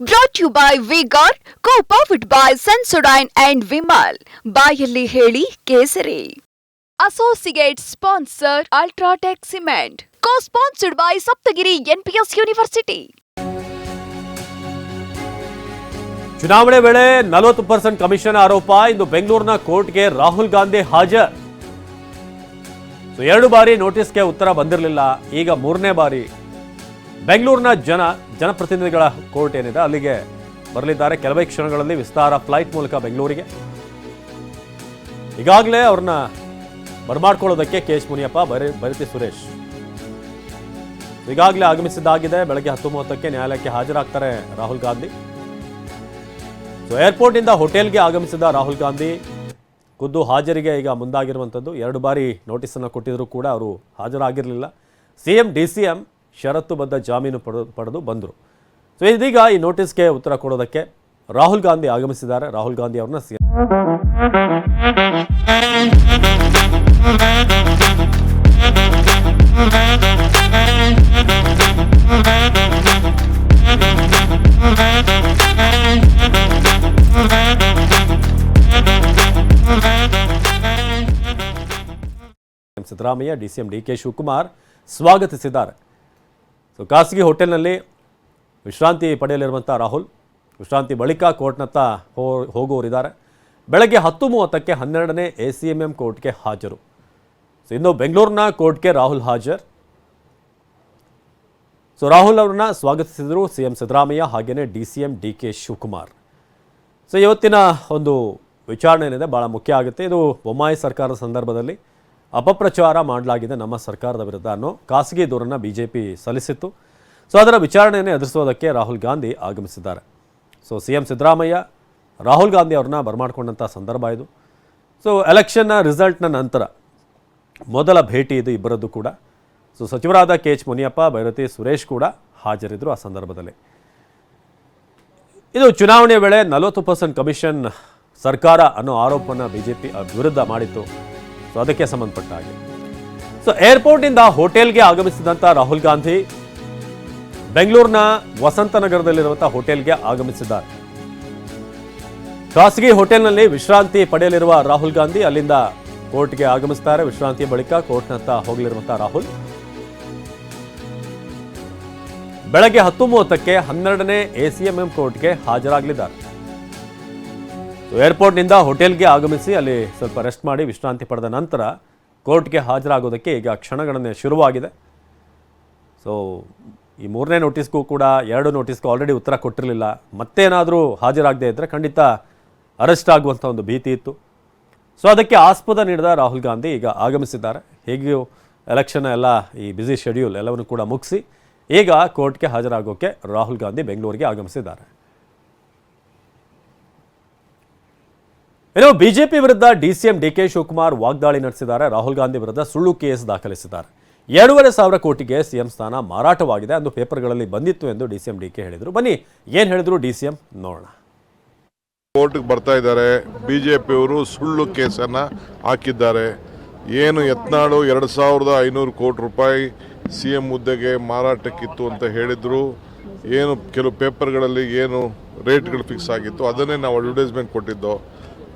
Brought you you by Vigor, co-powered by Sensodyne and Vimal. ಬಾಯಲ್ಲಿ ಹೇಳಿ ಕೇಸರಿ. Associate sponsor UltraTech cement co sponsored by Saptagiri NPS university ಚುನಾವಣೆ ವೇಳೆ ನಲವತ್ತು percent commission ಆರೋಪ. ಇಂದು ಬೆಂಗಳೂರಿನ ಕೋರ್ಟ್ಗೆ ರಾಹುಲ್ ಗಾಂಧಿ ಹಾಜರ್ ಎರಡು ಬಾರಿ ನೋಟಿಸ್ಗೆ ಉತ್ತರ ಬಂದಿರಲಿಲ್ಲ. ಈಗ ಮೂರನೇ ಬಾರಿ. ಬೆಂಗಳೂರಿನ ಜನ, ಜನಪ್ರತಿನಿಧಿಗಳ ಕೋರ್ಟ್ ಏನಿದೆ, ಅಲ್ಲಿಗೆ ಬರಲಿದ್ದಾರೆ. ಕೆಲವೇ ಕ್ಷಣಗಳಲ್ಲಿ ವಿಸ್ತಾರ ಫ್ಲೈಟ್ ಮೂಲಕ ಬೆಂಗಳೂರಿಗೆ. ಈಗಾಗಲೇ ಅವ್ರನ್ನ ಬರಮಾಡ್ಕೊಳ್ಳೋದಕ್ಕೆ ಕೆ ಮುನಿಯಪ್ಪ ಬರಿ, ಬರಿತಿ ಸುರೇಶ್. ಈಗಾಗಲೇ ಆಗಮಿಸಿದ್ದಾಗಿದೆ. ಬೆಳಗ್ಗೆ ಹತ್ತು ಮೂವತ್ತಕ್ಕೆ ನ್ಯಾಯಾಲಯಕ್ಕೆ ಹಾಜರಾಗ್ತಾರೆ ರಾಹುಲ್ ಗಾಂಧಿ. ಸೊ, ಏರ್ಪೋರ್ಟ್ನಿಂದ ಹೋಟೆಲ್ಗೆ ಆಗಮಿಸಿದ ರಾಹುಲ್ ಗಾಂಧಿ ಖುದ್ದು ಹಾಜರಿಗೆ ಈಗ ಮುಂದಾಗಿರುವಂಥದ್ದು. ಎರಡು ಬಾರಿ ನೋಟಿಸನ್ನು ಕೊಟ್ಟಿದ್ರು ಕೂಡ ಅವರು ಹಾಜರಾಗಿರಲಿಲ್ಲ. C M, D C M ಷರತ್ತುಬದ್ಧ ಜಾಮೀನು ಪಡೆದು ಪಡೆದು ಬಂದರು. ಸೊ ಇದೀಗ ಈ ನೋಟಿಸ್ಗೆ ಉತ್ತರ ಕೊಡೋದಕ್ಕೆ ರಾಹುಲ್ ಗಾಂಧಿ ಆಗಮಿಸಿದ್ದಾರೆ. ರಾಹುಲ್ ಗಾಂಧಿ ಅವ್ರನ್ನ C Siddaramaiah, D C D K Shivakumar ಸ್ವಾಗತಿಸಿದ್ದಾರೆ. ಸೊ ಖಾಸಗಿ ಹೋಟೆಲ್ನಲ್ಲಿ ವಿಶ್ರಾಂತಿ ಪಡೆಯಲಿರುವಂಥ ರಾಹುಲ್, ವಿಶ್ರಾಂತಿ ಬಳಿಕ ಕೋರ್ಟ್ನತ್ತ ಹೋಗುವವರಿದ್ದಾರೆ. ಬೆಳಗ್ಗೆ ಹತ್ತು ಮೂವತ್ತಕ್ಕೆ ಹನ್ನೆರಡನೇ ಎ ಸಿ ಎಂ ಎಂ ಕೋರ್ಟ್ಗೆ ಹಾಜರು. ಸೊ ಇನ್ನು ಬೆಂಗಳೂರಿನ ಕೋರ್ಟ್ಗೆ ರಾಹುಲ್ ಹಾಜರ್. ಸೊ ರಾಹುಲ್ ಅವ್ರನ್ನ ಸ್ವಾಗತಿಸಿದರು ಸಿ ಎಂ ಸಿದ್ದರಾಮಯ್ಯ ಹಾಗೆಯೇ D C M D K Shivakumar. So ಇವತ್ತಿನ ಒಂದು ವಿಚಾರಣೆ ಏನಿದೆ ಭಾಳ ಮುಖ್ಯ ಆಗುತ್ತೆ. ಇದು ಬೊಮ್ಮಾಯಿ ಸರ್ಕಾರದ ಸಂದರ್ಭದಲ್ಲಿ. ಅಪಪ್ರಚಾರ ಮಾಡಲಾಗಿದೆ ನಮ್ಮ ಸರ್ಕಾರದ ವಿರುದ್ಧ ಅನ್ನೋ ಖಾಸಗಿ ದೂರನ್ನು ಬಿ ಜೆ ಸಲ್ಲಿಸಿತ್ತು. ಸೊ, ಅದರ ವಿಚಾರಣೆಯನ್ನು ಎದುರಿಸೋದಕ್ಕೆ ರಾಹುಲ್ ಗಾಂಧಿ ಆಗಮಿಸಿದ್ದಾರೆ. So C M Siddaramaiah, Rahul Gandhi ಅವ್ರನ್ನ ಬರಮಾಡ್ಕೊಂಡಂಥ ಸಂದರ್ಭ ಇದು. ಸೊ, ಎಲೆಕ್ಷನ್ನ ರಿಸಲ್ಟ್ನ ನಂತರ ಮೊದಲ ಭೇಟಿ ಇದು ಇಬ್ಬರದ್ದು ಕೂಡ. ಸೊ, ಸಚಿವರಾದ ಕೆ ಎಚ್ ಮುನಿಯಪ್ಪ, ಭೈರತಿ ಸುರೇಶ್ ಕೂಡ ಹಾಜರಿದ್ದರು ಆ ಸಂದರ್ಭದಲ್ಲಿ. ಇದು ಚುನಾವಣೆ ವೇಳೆ ನಲವತ್ತು ಪರ್ಸೆಂಟ್ ಕಮಿಷನ್ ಸರ್ಕಾರ ಅನ್ನೋ ಆರೋಪವನ್ನು ಬಿಜೆಪಿ ವಿರುದ್ಧ ಮಾಡಿತ್ತು. ಸೊ ಅದಕ್ಕೆ ಸಂಬಂಧಪಟ್ಟ ಹಾಗೆ. ಸೊ ಏರ್ಪೋರ್ಟ್ನಿಂದ ಹೋಟೆಲ್ಗೆ ಆಗಮಿಸಿದಂಥ ರಾಹುಲ್ ಗಾಂಧಿ ಬೆಂಗಳೂರಿನ ವಸಂತನಗರದಲ್ಲಿರುವಂಥ ಹೋಟೆಲ್ಗೆ ಆಗಮಿಸಿದ್ದಾರೆ. ಖಾಸಗಿ ಹೋಟೆಲ್ನಲ್ಲಿ ವಿಶ್ರಾಂತಿ ಪಡೆಯಲಿರುವ ರಾಹುಲ್ ಗಾಂಧಿ ಅಲ್ಲಿಂದ ಕೋರ್ಟ್ಗೆ ಆಗಮಿಸ್ತಾರೆ. ವಿಶ್ರಾಂತಿ ಬಳಿಕ ಕೋರ್ಟ್ನತ್ತ ಹೋಗಲಿರುವಂಥ ರಾಹುಲ್. ಬೆಳಗ್ಗೆ ಹತ್ತು ಮೂವತ್ತಕ್ಕೆ ಹನ್ನೆರಡನೇ ಎಸಿಎಂಎಂ ಕೋರ್ಟ್ಗೆ ಹಾಜರಾಗಲಿದ್ದಾರೆ. ಏರ್ಪೋರ್ಟ್ನಿಂದ ಹೋಟೆಲ್ಗೆ ಆಗಮಿಸಿ ಅಲ್ಲಿ ಸ್ವಲ್ಪ ರೆಸ್ಟ್ ಮಾಡಿ ವಿಶ್ರಾಂತಿ ಪಡೆದ ನಂತರ ಕೋರ್ಟ್ಗೆ ಹಾಜರಾಗೋದಕ್ಕೆ ಈಗ ಕ್ಷಣಗಣನೆ ಶುರುವಾಗಿದೆ. ಸೊ ಈ ಮೂರನೇ ನೋಟಿಸ್ಗೂ ಕೂಡ ಎರಡು ನೋಟಿಸ್ಗೂ ಆಲ್ರೆಡಿ ಉತ್ತರ ಕೊಟ್ಟಿರಲಿಲ್ಲ. ಮತ್ತೇನಾದರೂ ಹಾಜರಾಗದೇ ಇದ್ದರೆ ಖಂಡಿತ ಅರೆಸ್ಟ್ ಆಗುವಂಥ ಒಂದು ಭೀತಿ ಇತ್ತು. ಸೊ ಅದಕ್ಕೆ ಆಸ್ಪದ ನೀಡಿದ ರಾಹುಲ್ ಗಾಂಧಿ ಈಗ ಆಗಮಿಸಿದ್ದಾರೆ. ಹೇಗೆಯೂ ಎಲೆಕ್ಷನ್ ಎಲ್ಲ ಈ ಬ್ಯುಸಿ ಶೆಡ್ಯೂಲ್ ಎಲ್ಲವನ್ನು ಕೂಡ ಮುಗಿಸಿ ಈಗ ಕೋರ್ಟ್ಗೆ ಹಾಜರಾಗೋಕ್ಕೆ ರಾಹುಲ್ ಗಾಂಧಿ ಬೆಂಗಳೂರಿಗೆ ಆಗಮಿಸಿದ್ದಾರೆ. ಇನ್ನು ಬಿಜೆಪಿ ವಿರುದ್ಧ ಡಿಸಿಎಂ ಡಿ ಕೆ ಶಿವಕುಮಾರ್ ವಾಗ್ದಾಳಿ ನಡೆಸಿದ್ದಾರೆ. ರಾಹುಲ್ ಗಾಂಧಿ ವಿರುದ್ಧ ಸುಳ್ಳು ಕೇಸ್ ದಾಖಲಿಸಿದ್ದಾರೆ. ಎರಡೂವರೆ ಸಾವಿರ ಕೋಟಿಗೆ ಸಿಎಂ ಸ್ಥಾನ ಮಾರಾಟವಾಗಿದೆ. ಅಂದು ಪೇಪರ್ಗಳಲ್ಲಿ ಬಂದಿತ್ತು ಎಂದು ಡಿಸಿಎಂ ಡಿ ಕೆ ಹೇಳಿದರು. ಬನ್ನಿ, ಏನು ಹೇಳಿದ್ರು ಡಿಸಿಎಂ? ನೋಡೋಣ. ಕೋರ್ಟ್ಗೆ ಬರ್ತಾ ಇದ್ದಾರೆ. ಬಿ ಜೆ ಪಿಯವರು ಸುಳ್ಳು ಕೇಸನ್ನು ಹಾಕಿದ್ದಾರೆ. ಏನು ಯತ್ನಾಳು? ಎರಡು ಸಾವಿರದ ಐನೂರು ಕೋಟಿ ರೂಪಾಯಿ ಸಿ ಎಂ ಹುದ್ದೆಗೆ ಮಾರಾಟಕ್ಕಿತ್ತು ಅಂತ ಹೇಳಿದರು. ಏನು ಕೆಲವು ಪೇಪರ್ಗಳಲ್ಲಿ ಏನು ರೇಟ್ಗಳು ಫಿಕ್ಸ್ ಆಗಿತ್ತು, ಅದನ್ನೇ ನಾವು ಅಡ್ವರ್ಟೈಸ್ಮೆಂಟ್ ಕೊಟ್ಟಿದ್ದು.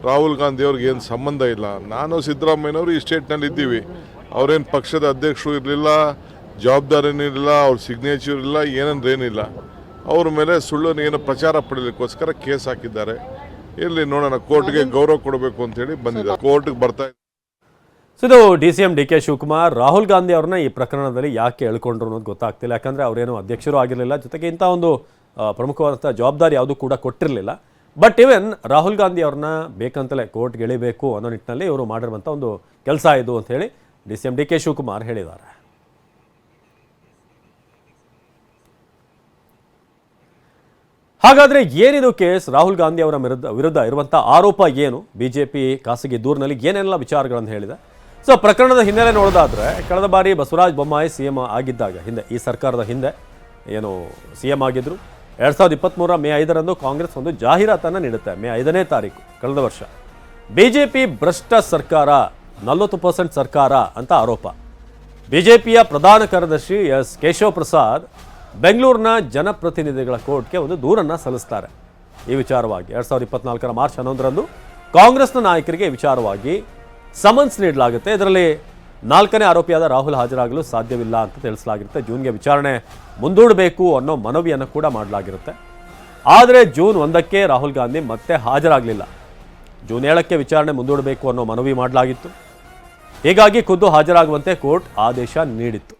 ರಾಹುಲ್ ಗಾಂಧಿ ಅವ್ರಿಗೆ ಏನು ಸಂಬಂಧ ಇಲ್ಲ. ನಾನು ಸಿದ್ದರಾಮಯ್ಯನವರು ಈ ಸ್ಟೇಟ್ನಲ್ಲಿ ಇದ್ದೀವಿ. ಅವರೇನು ಪಕ್ಷದ ಅಧ್ಯಕ್ಷರು ಇರಲಿಲ್ಲ, ಜವಾಬ್ದಾರಿನೂ ಇರಲಿಲ್ಲ, ಅವ್ರ ಸಿಗ್ನೇಚರ್ ಇಲ್ಲ ಏನಂದ್ರೇನಿಲ್ಲ ಅವ್ರ ಮೇಲೆ ಸುಳ್ಳು ಏನು ಪ್ರಚಾರ ಪಡೆಯಲಿಕ್ಕೋಸ್ಕರ ಕೇಸ್ ಹಾಕಿದ್ದಾರೆ. ಇಲ್ಲಿ ನೋಡೋಣ, ಕೋರ್ಟ್ಗೆ ಗೌರವ ಕೊಡಬೇಕು ಅಂತ ಹೇಳಿ ಬಂದಿದ್ದಾರೆ. ಕೋರ್ಟ್ಗೆ ಬರ್ತಾ ಸೊ ಇದು D C M D K Shivakumar, Rahul Gandhi ಅವ್ರನ್ನ ಈ ಪ್ರಕರಣದಲ್ಲಿ ಯಾಕೆ ಎಳ್ಕೊಂಡ್ರು ಅನ್ನೋದು ಗೊತ್ತಾಗ್ತಿಲ್ಲ. ಯಾಕಂದರೆ ಅವರೇನು ಅಧ್ಯಕ್ಷರು ಆಗಿರಲಿಲ್ಲ. ಜೊತೆಗೆ ಇಂಥ ಒಂದು ಪ್ರಮುಖವಾದಂಥ ಜವಾಬ್ದಾರಿ ಯಾವುದೂ ಕೂಡ ಕೊಟ್ಟಿರಲಿಲ್ಲ. ಬಟ್ ಇವನ್ ರಾಹುಲ್ ಗಾಂಧಿ ಅವ್ರನ್ನ ಬೇಕಂತಲೇ ಕೋರ್ಟ್ ಗೆಳಿಬೇಕು ಅನ್ನೋ ನಿಟ್ಟಿನಲ್ಲಿ ಇವರು ಮಾಡಿರುವಂಥ ಒಂದು ಕೆಲಸ ಇದು ಅಂತ ಹೇಳಿ D C M D K Shivakumar ಹೇಳಿದ್ದಾರೆ. ಹಾಗಾದರೆ ಏನಿದು ಕೇಸ್ ರಾಹುಲ್ ಗಾಂಧಿ ಅವರ ವಿರುದ್ಧ ವಿರುದ್ಧ ಇರುವಂಥ ಆರೋಪ ಏನು? ಬಿಜೆಪಿ ಖಾಸಗಿ ದೂರಿನಲ್ಲಿ ಏನೆಲ್ಲ ವಿಚಾರಗಳನ್ನು ಹೇಳಿದೆ? ಸೊ ಪ್ರಕರಣದ ಹಿನ್ನೆಲೆ ನೋಡೋದಾದ್ರೆ ಕಳೆದ ಬಾರಿ ಬಸವರಾಜ ಬೊಮ್ಮಾಯಿ ಸಿ ಎಂ ಆಗಿದ್ದಾಗ, ಹಿಂದೆ ಈ ಸರ್ಕಾರದ ಹಿಂದೆ ಏನು ಸಿ ಎಂ ಆಗಿದ್ರು. ಎರಡು ಸಾವಿರದ ಇಪ್ಪತ್ತ್ಮೂರ ಮೇ ಐದರಂದು ಕಾಂಗ್ರೆಸ್ ಒಂದು ಜಾಹೀರಾತನ್ನು ನೀಡುತ್ತೆ. ಮೇ ಐದನೇ ತಾರೀಕು, ಕಳೆದ ವರ್ಷ. ಬಿ ಜೆ ಪಿ ಭ್ರಷ್ಟ ಸರ್ಕಾರ, ನಲವತ್ತು ಪರ್ಸೆಂಟ್ ಸರ್ಕಾರ ಅಂತ ಆರೋಪ. ಬಿ ಜೆ ಪಿಯ ಪ್ರಧಾನ ಕಾರ್ಯದರ್ಶಿ ಎಸ್ ಕೇಶವ ಪ್ರಸಾದ್ ಬೆಂಗಳೂರಿನ ಜನಪ್ರತಿನಿಧಿಗಳ ಕೋರ್ಟ್ಗೆ ಒಂದು ದೂರನ್ನು ಸಲ್ಲಿಸ್ತಾರೆ. ಈ ವಿಚಾರವಾಗಿ ಎರಡು ಸಾವಿರದ ಇಪ್ಪತ್ನಾಲ್ಕರ ಮಾರ್ಚ್ ಹನ್ನೊಂದರಂದು ಕಾಂಗ್ರೆಸ್ನ ನಾಯಕರಿಗೆ ವಿಚಾರವಾಗಿ ಸಮನ್ಸ್ ನೀಡಲಾಗುತ್ತೆ. ಇದರಲ್ಲಿ ನಾಲ್ಕನೇ ಆರೋಪಿಯಾದ ರಾಹುಲ್ ಹಾಜರಾಗಲು ಸಾಧ್ಯವಿಲ್ಲ ಅಂತ ತಿಳಿಸಲಾಗಿರುತ್ತೆ. ಜೂನ್ಗೆ ವಿಚಾರಣೆ ಮುಂದೂಡಬೇಕು ಅನ್ನೋ ಮನವಿಯನ್ನು ಕೂಡ ಮಾಡಲಾಗಿರುತ್ತೆ. ಆದರೆ ಜೂನ್ ಒಂದಕ್ಕೆ ರಾಹುಲ್ ಗಾಂಧಿ ಮತ್ತೆ ಹಾಜರಾಗಲಿಲ್ಲ. ಜೂನ್ ಏಳಕ್ಕೆ ವಿಚಾರಣೆ ಮುಂದೂಡಬೇಕು ಅನ್ನೋ ಮನವಿ ಮಾಡಲಾಗಿತ್ತು. ಹೀಗಾಗಿ ಖುದ್ದು ಹಾಜರಾಗುವಂತೆ ಕೋರ್ಟ್ ಆದೇಶ ನೀಡಿತ್ತು.